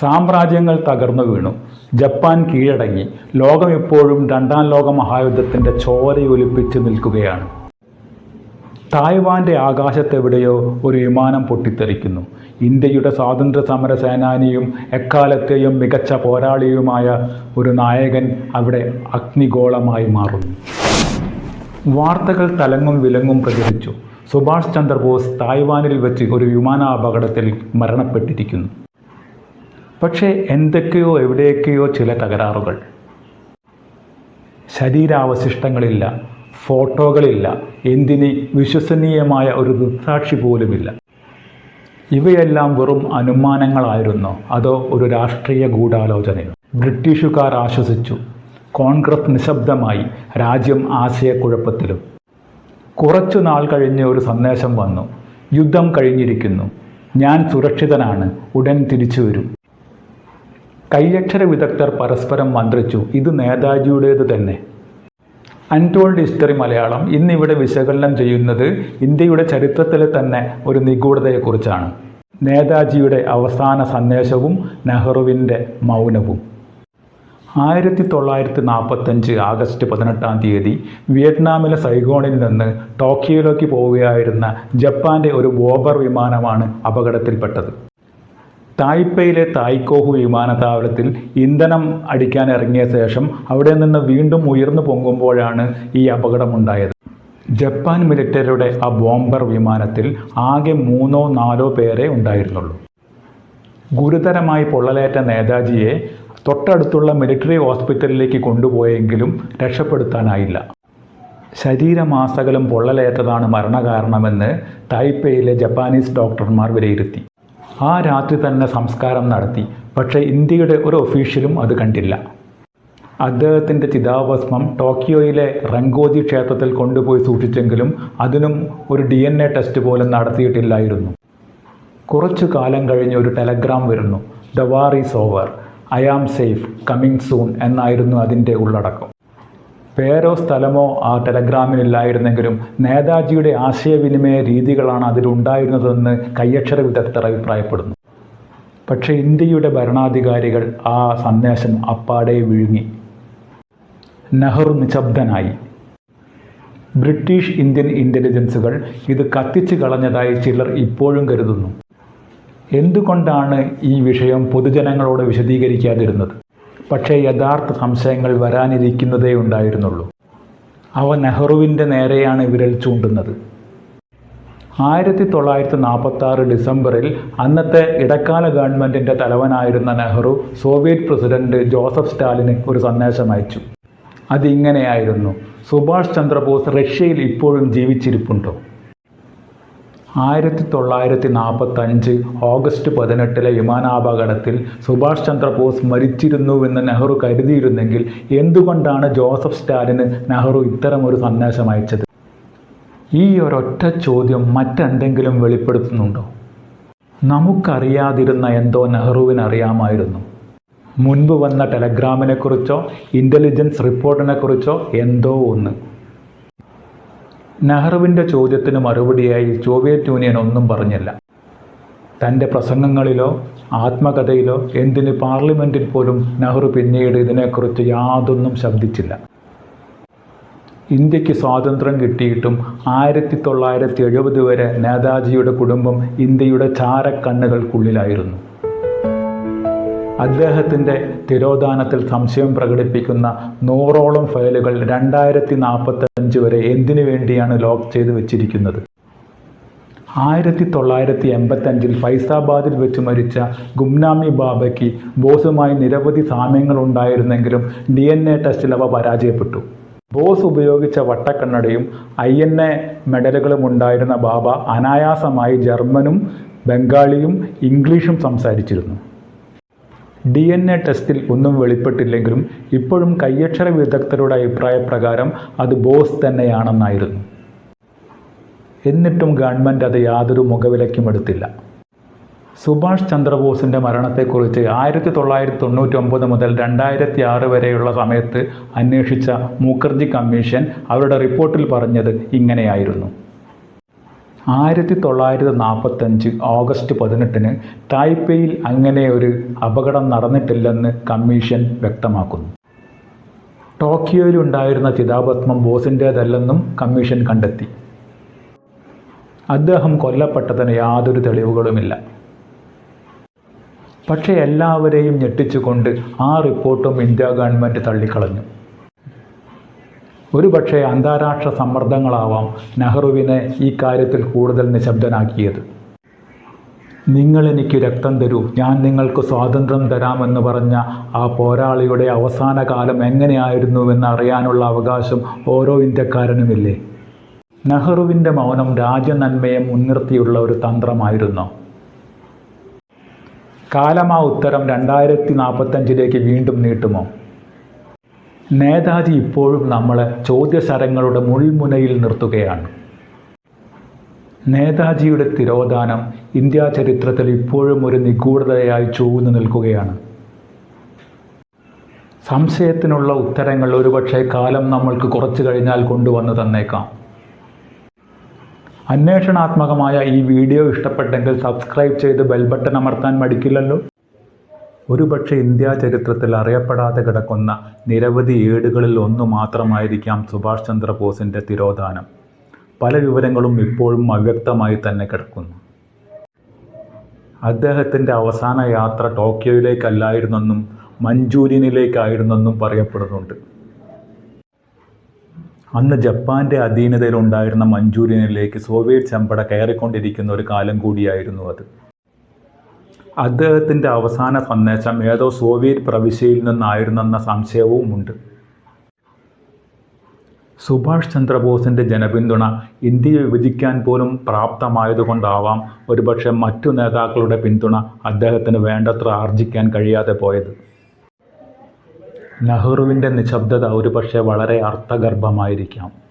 സാമ്രാജ്യങ്ങൾ തകർന്നു വീണു. ജപ്പാൻ കീഴടങ്ങി. ലോകം ഇപ്പോഴും രണ്ടാം ലോക മഹായുദ്ധത്തിന്റെ ചോരയൊലിപ്പിച്ച് നിൽക്കുകയാണ്. തായ്വാന്റെ ആകാശത്തെവിടെയോ ഒരു വിമാനം പൊട്ടിത്തെറിക്കുന്നു. ഇന്ത്യയുടെ സ്വാതന്ത്ര്യ സമര സേനാനിയും എക്കാലത്തെയും മികച്ച പോരാളിയുമായ ഒരു നായകൻ അവിടെ അഗ്നിഗോളമായി മാറുന്നു. വാർത്തകൾ തലങ്ങും വിലങ്ങും പ്രചരിച്ചു. സുഭാഷ് ചന്ദ്രബോസ് തായ്വാനിൽ വെച്ച് ഒരു വിമാനാപകടത്തിൽ മരണപ്പെട്ടിരിക്കുന്നു. പക്ഷേ എന്തൊക്കെയോ എവിടെയൊക്കെയോ ചില തകരാറുകൾ. ശരീരാവശിഷ്ടങ്ങളില്ല ഫോട്ടോകളില്ല എന്തിന് വിശ്വസനീയമായ ഒരു ദൃക്സാക്ഷി പോലുമില്ല. ഇവയെല്ലാം വെറും അനുമാനങ്ങളായിരുന്നോ? അതോ ഒരു രാഷ്ട്രീയ ഗൂഢാലോചനയോ? ബ്രിട്ടീഷുകാർ ആശ്വസിച്ചു. കോൺഗ്രസ് നിശബ്ദമായി. രാജ്യം ആശയക്കുഴപ്പത്തിലും. കുറച്ചു നാൾ കഴിഞ്ഞ് ഒരു സന്ദേശം വന്നു. യുദ്ധം കഴിഞ്ഞിരിക്കുന്നു. ഞാൻ സുരക്ഷിതനാണ്. ഉടൻ തിരിച്ചു വരും. കയ്യക്ഷര വിദഗ്ധർ പരസ്പരം മന്ത്രിച്ചു. ഇത് നേതാജിയുടേത് തന്നെ. അൺടോൾഡ് ഹിസ്റ്ററി മലയാളം ഇന്നിവിടെ വിശകലനം ചെയ്യുന്നത് ഇന്ത്യയുടെ ചരിത്രത്തിലെ തന്നെ ഒരു നിഗൂഢതയെക്കുറിച്ചാണ്. നേതാജിയുടെ അവസാന സന്ദേശവും നെഹ്റുവിന്റെ മൗനവും. ആയിരത്തി തൊള്ളായിരത്തി നാൽപ്പത്തഞ്ച് ആഗസ്റ്റ് പതിനെട്ടാം തീയതി വിയറ്റ്നാമിലെ സൈഗോണിൽ നിന്ന് ടോക്കിയോയിലേക്ക് പോവുകയായിരുന്ന ജപ്പാന്റെ ഒരു ബോബർ വിമാനമാണ് അപകടത്തിൽപ്പെട്ടത്. തായ്പയിലെ തായ്ക്കോഹു വിമാനത്താവളത്തിൽ ഇന്ധനം അടിക്കാൻ ഇറങ്ങിയ ശേഷം അവിടെ നിന്ന് വീണ്ടും ഉയർന്നു പൊങ്ങുമ്പോഴാണ് ഈ അപകടമുണ്ടായത്. ജപ്പാൻ മിലിറ്ററിയുടെ ആ ബോംബർ വിമാനത്തിൽ ആകെ മൂന്നോ നാലോ പേരെ ഉണ്ടായിരുന്നുള്ളൂ. ഗുരുതരമായി പൊള്ളലേറ്റ നേതാജിയെ തൊട്ടടുത്തുള്ള മിലിറ്ററി ഹോസ്പിറ്റലിലേക്ക് കൊണ്ടുപോയെങ്കിലും രക്ഷപ്പെടുത്താനായില്ല. ശരീരമാസകലം പൊള്ളലേറ്റതാണ് മരണകാരണമെന്ന് തായ്പേയിലെ ജപ്പാനീസ് ഡോക്ടർമാർ വിലയിരുത്തി. ആ രാത്രി തന്നെ സംസ്കാരം നടത്തി. പക്ഷേ ഇന്ത്യയുടെ ഒരു ഒഫീഷ്യലും അത് കണ്ടില്ല. അദ്ദേഹത്തിന്റെ ചിതാഭസ്മം ടോക്കിയോയിലെ റങ്കോജി ക്ഷേത്രത്തിൽ കൊണ്ടുപോയി സൂക്ഷിച്ചെങ്കിലും അതിനും ഒരു ഡി എൻ എ ടെസ്റ്റ് പോലും നടത്തിയിട്ടില്ലായിരുന്നു. കുറച്ചു കാലം കഴിഞ്ഞ് ഒരു ടെലഗ്രാം വരുന്നു. The war is over I am safe coming soon എന്നായിരുന്നു അതിന്റെ ഉള്ളടക്കം. പേരോ സ്ഥലമോ ആ ടെലഗ്രാമിനില്ലായിരുന്നെങ്കിലും നേതാജിയുടെ ആശയവിനിമയ രീതികളാണ് അതിലുണ്ടായിരുന്നതെന്ന് കയ്യക്ഷര വിദഗ്ധർ അഭിപ്രായപ്പെടുന്നു. പക്ഷേ ഇന്ത്യയുടെ ഭരണാധികാരികൾ ആ സന്ദേശം അപ്പാടെ വിഴുങ്ങി. നെഹ്റു നിശബ്ദനായി. ബ്രിട്ടീഷ് ഇന്ത്യൻ ഇന്റലിജൻസുകൾ ഇത് കത്തിച്ചു കളഞ്ഞതായി ചിലർ ഇപ്പോഴും കരുതുന്നു. എന്തുകൊണ്ടാണ് ഈ വിഷയം പൊതുജനങ്ങളോട് വിശദീകരിക്കാതിരുന്നത്? പക്ഷേ യഥാർത്ഥ സംശയങ്ങൾ വരാനിരിക്കുന്നതേ ഉണ്ടായിരുന്നുള്ളൂ. അവ നെഹ്റുവിന്റെ നേരെയാണ് വിരൽ ചൂണ്ടുന്നത്. ആയിരത്തി തൊള്ളായിരത്തി നാൽപ്പത്തി ആറ് ഡിസംബറിൽ അന്നത്തെ ഇടക്കാല ഗവൺമെന്റിന്റെ തലവനായിരുന്ന നെഹ്റു സോവിയറ്റ് പ്രസിഡന്റ് ജോസഫ് സ്റ്റാലിന് ഒരു സന്ദേശം അയച്ചു. അതിങ്ങനെയായിരുന്നു. സുഭാഷ് ചന്ദ്രബോസ് റഷ്യയിൽ ഇപ്പോഴും ജീവിച്ചിരിപ്പുണ്ടോ? ആയിരത്തി തൊള്ളായിരത്തി നാൽപ്പത്തഞ്ച് ഓഗസ്റ്റ് പതിനെട്ടിലെ വിമാനാപകടത്തിൽ സുഭാഷ് ചന്ദ്രബോസ് മരിച്ചിരുന്നുവെന്ന് നെഹ്റു കരുതിയിരുന്നെങ്കിൽ എന്തുകൊണ്ടാണ് ജോസഫ് സ്റ്റാലിന് നെഹ്റു ഇത്തരമൊരു സന്ദേശം അയച്ചത്? ഈ ഒരൊറ്റ ചോദ്യം മറ്റെന്തെങ്കിലും വെളിപ്പെടുത്തുന്നുണ്ടോ? നമുക്കറിയാതിരുന്ന എന്തോ നെഹ്റുവിന് അറിയാമായിരുന്നു മുൻപ് വന്ന ടെലഗ്രാമിനെക്കുറിച്ചോ ഇന്റലിജൻസ് റിപ്പോർട്ടിനെക്കുറിച്ചോ എന്തോ ഒന്ന്. നെഹ്റുവിന്റെ ചോദ്യത്തിന് മറുപടിയായി സോവിയറ്റ് യൂണിയൻ ഒന്നും പറഞ്ഞില്ല. തന്റെ പ്രസംഗങ്ങളിലോ ആത്മകഥയിലോ എന്തിന് പാർലമെന്റിൽ പോലും നെഹ്റു പിന്നീട് ഇതിനെക്കുറിച്ച് യാതൊന്നും ശബ്ദിച്ചില്ല. ഇന്ത്യയ്ക്ക് സ്വാതന്ത്ര്യം കിട്ടിയിട്ടും ആയിരത്തി തൊള്ളായിരത്തി എഴുപത് വരെ നേതാജിയുടെ കുടുംബം ഇന്ത്യയുടെ ചാരക്കണ്ണുകൾക്കുള്ളിലായിരുന്നു. അദ്ദേഹത്തിന്റെ തിരോധാനത്തിൽ സംശയം പ്രകടിപ്പിക്കുന്ന നൂറോളം ഫയലുകൾ രണ്ടായിരത്തി നാൽപ്പത്തഞ്ച് വരെ എന്തിനു വേണ്ടിയാണ് ലോക്ക് ചെയ്ത് വെച്ചിരിക്കുന്നത്? ആയിരത്തി തൊള്ളായിരത്തി എൺപത്തഞ്ചിൽ ഫൈസാബാദിൽ വെച്ച് മരിച്ച ഗുംനാമി ബാബയ്ക്ക് ബോസുമായി നിരവധി സാമ്യങ്ങൾ ഉണ്ടായിരുന്നെങ്കിലും ഡി എൻ എ ടെസ്റ്റിൽ അവ പരാജയപ്പെട്ടു. ബോസ് ഉപയോഗിച്ച വട്ടക്കണ്ണടയും ഐ എൻ എ മെഡലുകളും ഉണ്ടായിരുന്ന ബാബ അനായാസമായി ജർമ്മനും ബംഗാളിയും ഇംഗ്ലീഷും സംസാരിച്ചിരുന്നു. ഡി എൻ എ ടെസ്റ്റിൽ ഒന്നും വെളിപ്പെട്ടില്ലെങ്കിലും ഇപ്പോഴും കയ്യക്ഷര വിദഗ്ധരുടെ അഭിപ്രായപ്രകാരം അത് ബോസ് തന്നെയാണെന്നായിരുന്നു. എന്നിട്ടും ഗവൺമെന്റ് അത് യാതൊരു മുഖവിലയ്ക്കും എടുത്തില്ല. സുഭാഷ് ചന്ദ്രബോസിന്റെ മരണത്തെക്കുറിച്ച് ആയിരത്തി തൊള്ളായിരത്തി തൊണ്ണൂറ്റി ഒമ്പത് മുതൽ രണ്ടായിരത്തി ആറ് വരെയുള്ള സമയത്ത് അന്വേഷിച്ച മുഖർജി കമ്മീഷൻ അവരുടെ റിപ്പോർട്ടിൽ പറഞ്ഞത് ഇങ്ങനെയായിരുന്നു. ആയിരത്തി തൊള്ളായിരത്തി നാൽപ്പത്തഞ്ച് ഓഗസ്റ്റ് പതിനെട്ടിന് തായ്പേയിൽ അങ്ങനെ ഒരു അപകടം നടന്നിട്ടില്ലെന്ന് കമ്മീഷൻ വ്യക്തമാക്കുന്നു. ടോക്കിയോയിലുണ്ടായിരുന്ന ചിതാഭസ്മം ബോസിന്റേതല്ലെന്നും കമ്മീഷൻ കണ്ടെത്തി. അദ്ദേഹം കൊല്ലപ്പെട്ടതിന് യാതൊരു തെളിവുകളുമില്ല. പക്ഷേ എല്ലാവരെയും ഞെട്ടിച്ചുകൊണ്ട് ആ റിപ്പോർട്ടും ഇന്ത്യ ഗവൺമെന്റ് തള്ളിക്കളഞ്ഞു. ഒരുപക്ഷെ അന്താരാഷ്ട്ര സമ്മർദ്ദങ്ങളാവാം നെഹ്റുവിനെ ഈ കാര്യത്തിൽ കൂടുതൽ നിശബ്ദനാക്കിയത്. നിങ്ങൾ എനിക്ക് രക്തം തരൂ ഞാൻ നിങ്ങൾക്ക് സ്വാതന്ത്ര്യം തരാമെന്ന് പറഞ്ഞ ആ പോരാളിയുടെ അവസാന കാലം എങ്ങനെയായിരുന്നുവെന്ന് അറിയാനുള്ള അവകാശം ഓരോ ഇന്ത്യക്കാരനുമില്ലേ? നെഹ്റുവിന്റെ മൗനം രാജ്യനന്മയെ മുൻനിർത്തിയുള്ള ഒരു തന്ത്രമായിരുന്നു. കാലമാ ഉത്തരം രണ്ടായിരത്തി നാൽപ്പത്തഞ്ചിലേക്ക് വീണ്ടും നീട്ടുമോ? നേതാജി ഇപ്പോഴും നമ്മളെ ചോദ്യസരങ്ങളുടെ മുൾമുനയിൽ നിർത്തുകയാണ്. നേതാജിയുടെ തിരോധാനം ഇന്ത്യാ ചരിത്രത്തിൽ ഇപ്പോഴും ഒരു നിഗൂഢതയായി ചൂഴ്ന്നു നിൽക്കുകയാണ്. സംശയത്തിനുള്ള ഉത്തരങ്ങൾ ഒരുപക്ഷെ കാലം നമ്മൾക്ക് കുറച്ചു കഴിഞ്ഞാൽ കൊണ്ടുവന്ന് തന്നേക്കാം. അന്വേഷണാത്മകമായ ഈ വീഡിയോ ഇഷ്ടപ്പെട്ടെങ്കിൽ സബ്സ്ക്രൈബ് ചെയ്ത് ബെൽബട്ടൺ അമർത്താൻ മടിക്കില്ലല്ലോ. ഒരുപക്ഷെ ഇന്ത്യാ ചരിത്രത്തിൽ അറിയപ്പെടാതെ കിടക്കുന്ന നിരവധി ഏടുകളിൽ ഒന്നു മാത്രമായിരിക്കാം സുഭാഷ് ചന്ദ്രബോസിന്റെ തിരോധാനം. പല വിവരങ്ങളും ഇപ്പോഴും അവ്യക്തമായി തന്നെ കിടക്കുന്നു. അദ്ദേഹത്തിന്റെ അവസാന യാത്ര ടോക്കിയോയിലേക്കല്ലായിരുന്നെന്നും മഞ്ചൂരിയനിലേക്കായിരുന്നെന്നും പറയപ്പെടുന്നുണ്ട്. അന്ന് ജപ്പാന്റെ അധീനതയിലുണ്ടായിരുന്ന മഞ്ചൂരിയനിലേക്ക് സോവിയറ്റ് ചെമ്പട കയറിക്കൊണ്ടിരിക്കുന്ന ഒരു കാലം കൂടിയായിരുന്നു അത്. അദ്ദേഹത്തിന്റെ അവസാന സന്ദേശം ഏതോ സോവിയറ്റ് പ്രവിശ്യയിൽ നിന്നായിരുന്നെന്ന സംശയവുമുണ്ട്. സുഭാഷ് ചന്ദ്രബോസിന്റെ ജനപിന്തുണ ഇന്ത്യയെ വിഭജിക്കാൻ പോലും പ്രാപ്തമായതുകൊണ്ടാവാം ഒരുപക്ഷെ മറ്റു നേതാക്കളുടെ പിന്തുണ അദ്ദേഹത്തിന് വേണ്ടത്ര ആർജിക്കാൻ കഴിയാതെ പോയത്. നെഹ്റുവിന്റെ നിശബ്ദത ഒരുപക്ഷെ വളരെ അർത്ഥഗർഭമായിരിക്കാം.